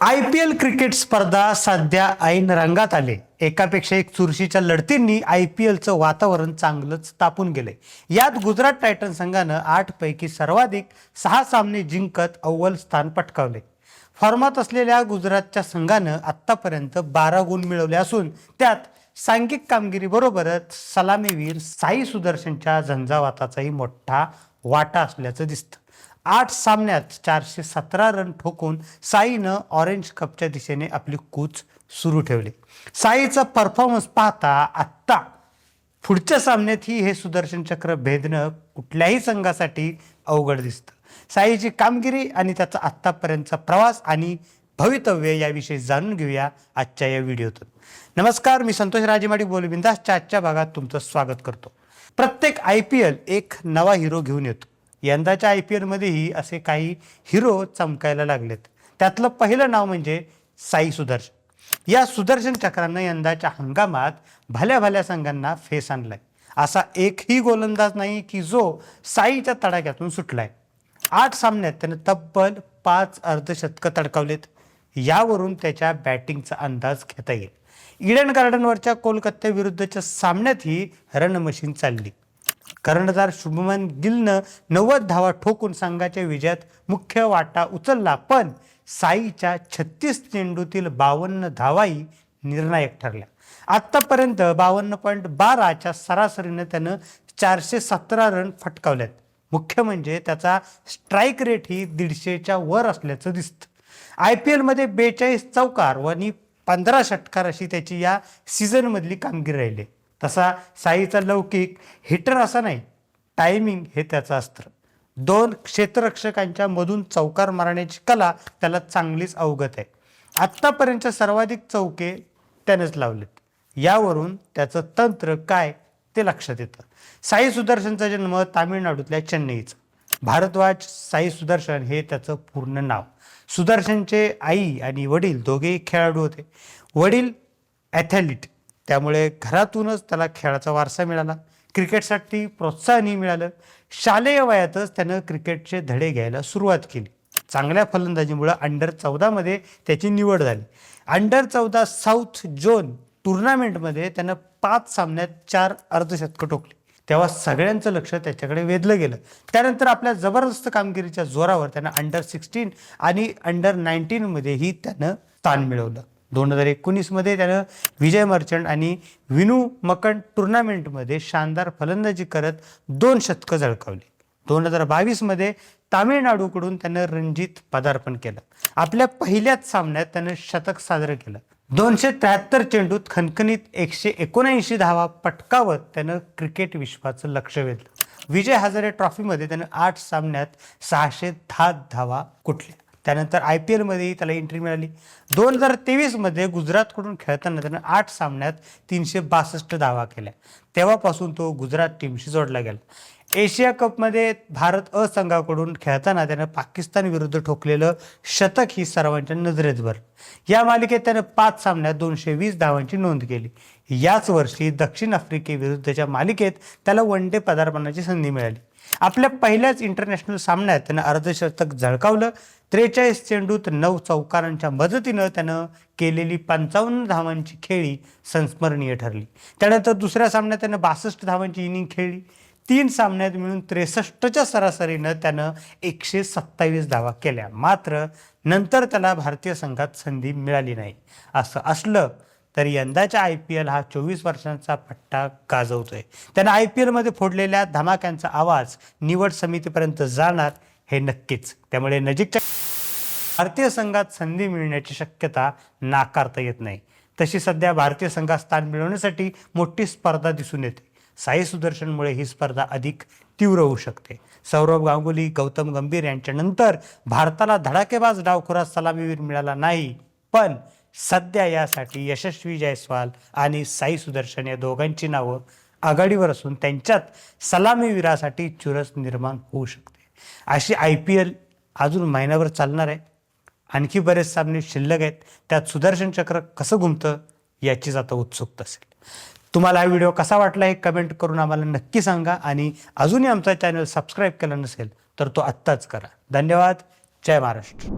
I P L cricket स्पर्धा सध्या ऐन रंगात आले. एकापेक्षा एक चुरशीच्या लढतींनी आय पी एलचं वातावरण चांगलंच तापून गेले यात गुजरात टायटन संघानं आठ पैकी सर्वाधिक सहा सामने जिंकत अव्वल स्थान पटकावले फॉर्मात असलेल्या गुजरातच्या संघानं आत्तापर्यंत बारा गुण मिळवले असून त्यात सांघिक कामगिरीबरोबरच सलामीवीर साई सुदर्शनच्या झंझावाताचाही मोठा वाटा असल्याचं दिसतं. आठ सामन्यात चारशे सतरा रन ठोकून साईनं ऑरेंज कपच्या दिशेने आपली कूच सुरू ठेवली. साईचा परफॉर्मन्स पाहता आत्ता पुढच्या सामन्यातही हे सुदर्शन चक्र भेदणं कुठल्याही संघासाठी अवघड दिसतं. साईची कामगिरी आणि त्याचा आत्तापर्यंतचा प्रवास आणि भवितव्य याविषयी जाणून घेऊया आजच्या या व्हिडिओतून. नमस्कार मी संतोष राजेमाडी बोल बिंदासच्या आजच्या भागात तुमचं स्वागत करतो. प्रत्येक आय पी एल एक नवा हिरो घेऊन येतो. यंदाच्या आय पी एलमध्येही असे काही हिरो चमकायला लागलेत. त्यातलं पहिलं नाव म्हणजे साई सुदर्शन. या सुदर्शन चक्रानं यंदाच्या हंगामात भल्या भल्या संघांना फेस आणलाय. असा एकही गोलंदाज नाही की जो साईच्या तडाख्यातून सुटलाय. आठ सामन्यात त्यानं तब्बल पाच अर्धशतकं तडकावलेत. यावरून त्याच्या बॅटिंगचा अंदाज घेता येईल. इडन गार्डनवरच्या कोलकात्याविरुद्धच्या सामन्यातही रन मशीन चालली. कर्णधार शुभमन गिलनं नव्वद धावा ठोकून संघाच्या विजयात मुख्य वाटा उचलला पण साईच्या छत्तीस चेंडूतील बावन्न धावाही निर्णायक ठरल्या. आत्तापर्यंत बावन्न पॉईंट बाराच्या सरासरीनं त्यानं चारशे सतरा रन फटकावल्यात मुख्य म्हणजे त्याचा स्ट्राईक रेट ही दीडशेच्या वर असल्याचं दिसतं. आय पी एलमध्ये बेचाळीस चौकार व आणि पंधरा षटकार अशी त्याची या सीझनमधली कामगिरी राहिली. तसा साईचा लौकिक हिटर असा नाही टायमिंग हे त्याचं अस्त्र. दोन क्षेत्ररक्षकांच्या मधून चौकार मारण्याची कला त्याला चांगलीच अवगत आहे. आत्तापर्यंतच्या सर्वाधिक चौके त्यानेच लावलेत. यावरून त्याचं तंत्र काय ते लक्षात येतं. साई सुदर्शनचा जन्म तामिळनाडूतल्या चेन्नईचा. भारद्वाज साई सुदर्शन हे त्याचं पूर्ण नाव. सुदर्शनचे आई आणि वडील दोघेही खेळाडू होते. वडील ॲथलीट त्यामुळे घरातूनच त्याला खेळाचा वारसा मिळाला. क्रिकेटसाठी प्रोत्साहनही मिळालं. शालेय वयातच त्यानं क्रिकेटचे धडे घ्यायला सुरुवात केली. चांगल्या फलंदाजीमुळं अंडर चौदामध्ये त्याची निवड झाली. अंडर चौदा साऊथ जोन टुर्नामेंटमध्ये त्यानं पाच सामन्यात चार अर्धशतकं टोकली. तेव्हा सगळ्यांचं लक्ष त्याच्याकडे वेधलं गेलं. त्यानंतर आपल्या जबरदस्त कामगिरीच्या जोरावर त्यानं अंडर सिक्स्टीन आणि अंडर नाईन्टीनमध्येही त्यानं स्थान मिळवलं. दोन हजार एकोणीसमध्ये त्यानं विजय मर्चंट आणि विनू मकन टुर्नामेंटमध्ये शानदार फलंदाजी करत दोन शतकं झळकावली. दोन हजार बावीसमध्ये तामिळनाडूकडून त्यानं रणजित पदार्पण केलं. आपल्या पहिल्याच सामन्यात त्यानं शतक साजरं केलं. दोनशे त्र्याहत्तर चेंडूत खणखणीत एकशे एकोणऐंशी धावा पटकावत त्यानं क्रिकेट विश्वाचं लक्ष वेधलं. विजय हजारे ट्रॉफीमध्ये त्यानं आठ सामन्यात सहाशे दहा धावा कुठल्या? त्यानंतर आय पी एलमध्येही त्याला एंट्री मिळाली. दोन हजार तेवीसमध्ये गुजरातकडून खेळताना त्यानं आठ सामन्यात तीनशे बासष्ट धावा केल्या. तेव्हापासून तो गुजरात टीमशी जोडला गेला. एशिया कपमध्ये भारत अ संघाकडून खेळताना त्यानं पाकिस्तान विरुद्ध ठोकलेलं शतक ही सर्वांच्या नजरेत भर या मालिकेत त्यानं पाच सामन्यात दोनशे वीस धावांची नोंद केली. याच वर्षी दक्षिण आफ्रिकेविरुद्धच्या मालिकेत त्याला वन डे पदार्पणाची संधी मिळाली. आपल्या पहिल्याच इंटरनॅशनल सामन्यात त्यानं अर्धशतक झळकावलं. त्रेचाळीस चेंडूत नऊ चौकारांच्या मदतीनं त्यानं केलेली पंचावन्न धावांची खेळी संस्मरणीय ठरली. त्यानंतर दुसऱ्या सामन्यात त्यानं बासष्ट धावांची इनिंग खेळली. तीन सामन्यात मिळून त्रेसष्टच्या सरासरीनं त्यानं एकशे सत्तावीस धावा केल्या. मात्र नंतर त्याला भारतीय संघात संधी मिळाली नाही. असं असलं तर यंदाच्या आय पी एल हा चोवीस वर्षांचा पट्टा गाजवतोय. त्यानं आय पी एलमध्ये फोडलेल्या धमाक्यांचा आवाज निवड समितीपर्यंत जाणार हे नक्कीच. त्यामुळे नजीकच्या भारतीय संघात संधी मिळण्याची शक्यता नाकारता येत नाही. तशी सध्या भारतीय संघात स्थान मिळवण्यासाठी मोठी स्पर्धा दिसून येते. साई सुदर्शनमुळे ही स्पर्धा अधिक तीव्र होऊ शकते. सौरभ गांगुली गौतम गंभीर यांच्यानंतर भारताला धडाकेबाज डावखुरा सलामीवीर मिळाला नाही. पण सध्या यासाठी यशस्वी जयस्वाल आणि साई सुदर्शन या दोघांची नावं आघाडीवर असून त्यांच्यात सलामीवीरासाठी चुरस निर्माण होऊ शकते. अशी आय पी एल अजून महिनाभर चालणार आहे. आणखी बरेच सामने शिल्लक आहेत. त्यात सुदर्शन चक्र कसं गुमतं याचीच आता उत्सुकता असेल. तुम्हाला हा व्हिडिओ कसा वाटला हे कमेंट करून आम्हाला नक्की सांगा आणि अजूनही आमचा चॅनल सबस्क्राईब केला नसेल तर तो आत्ताच करा. धन्यवाद. जय महाराष्ट्र.